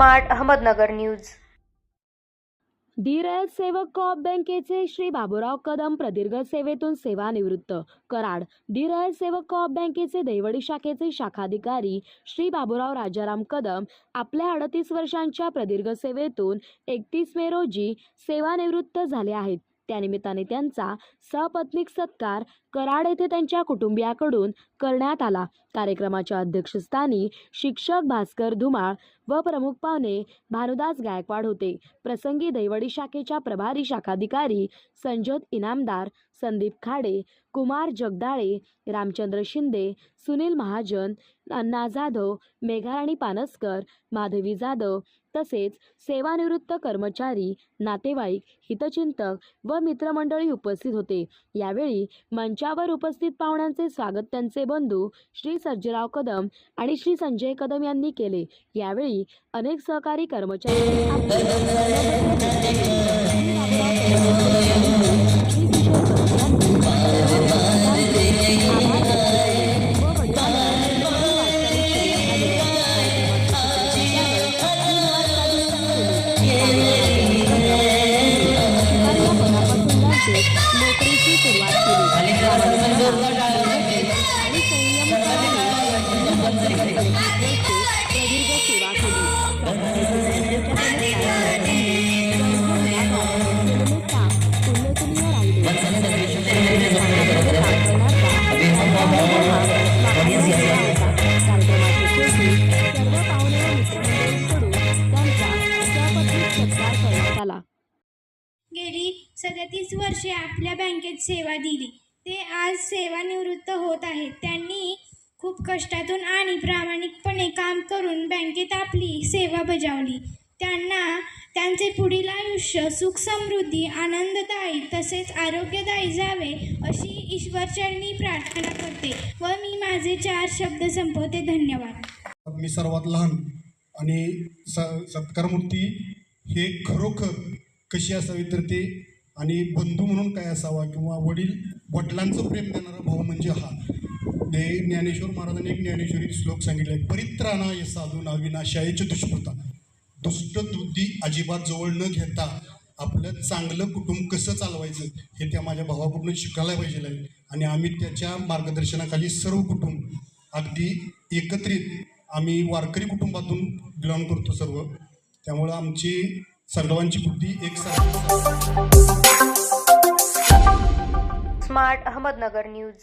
Smart Ahmednagar news. Dheeraj सेवक co-op बँकेचे श्री बाबूराव कदम प्रदीर्घ सेवेतून सेवानिवृत्त. कराड धीरज सेवक कॉप बँकेचे दैवडी शाखेचे शाखाधिकारी श्री बाबूराव राजाराम कदम आपल्या अडतीस वर्षांच्या प्रदीर्घ सेवेतून एकतीस मे रोजी सेवानिवृत्त झाले आहेत. त्यानिमित्ताने त्यांचा सपत्नीक सत्कार कराड येथे त्यांच्या कुटुंबियाकडून करण्यात आला. कार्यक्रमाच्या अध्यक्षस्थानी शिक्षक भास्कर धुमाळ व प्रमुख पाहुणे भानुदास गायकवाड होते. प्रसंगी दैवडी शाखेच्या प्रभारी शाखाधिकारी संजोत इनामदार संदीप खाडे कुमार जगदाळे रामचंद्र शिंदे सुनील महाजन अण्णा जाधव मेघाराणी पानसकर माधवी जाधव तसेच सेवानिवृत्त कर्मचारी नातेवाईक हितचिंतक व मित्रमंडळी उपस्थित होते. यावेळी मंचावर उपस्थित पाहुण्यांचे स्वागत त्यांचे बंधू श्री सर्जेराव कदम आणि श्री संजय कदम यांनी केले. यावेळी अनेक सहकारी कर्मचारी आपले नोकरीची सुरुवात केली. आणि संयम गेली. सदतीस वर्षे आपल्या बँकेत सेवा दिली. ते आज सेवानिवृत्त होत आहेत. त्यांनी खूप कष्टातून आणि प्रामाणिकपणे काम करून बँकेत आपली सेवा बजावली. त्यांना त्यांचे पुढील आयुष्य सुख समृद्धी आनंददायी तसेच आरोग्यदायी जावे अशी ईश्वरचरणी प्रार्थना करते व मी माझे चार शब्द संपवते. धन्यवाद. मी सर्वात लहान आणि स सत्कारमूर्ती हे खरोखर कशी असावी तर ते आणि बंधू म्हणून काय असावा किंवा वडील वडिलांचं प्रेम देणारा भाऊ म्हणजे हा. ते ज्ञानेश्वर महाराजांनी एक ज्ञानेश्वरी श्लोक सांगितले परित्राणा ये साधूना विनाशायच दुष्कृता. दुष्ट बुद्धी अजिबात जवळ न घेता आपलं चांगलं कुटुंब कसं चालवायचं हे त्या माझ्या भावाकडून शिकायला पाहिजे आहे आणि आम्ही त्याच्या मार्गदर्शनाखाली सर्व कुटुंब अगदी एकत्रित आम्ही वारकरी कुटुंबातून बिलॉंग करतो सर्व. त्यामुळं आमची सर्वांची बुद्धी एक स्मार्ट अहमदनगर न्यूज.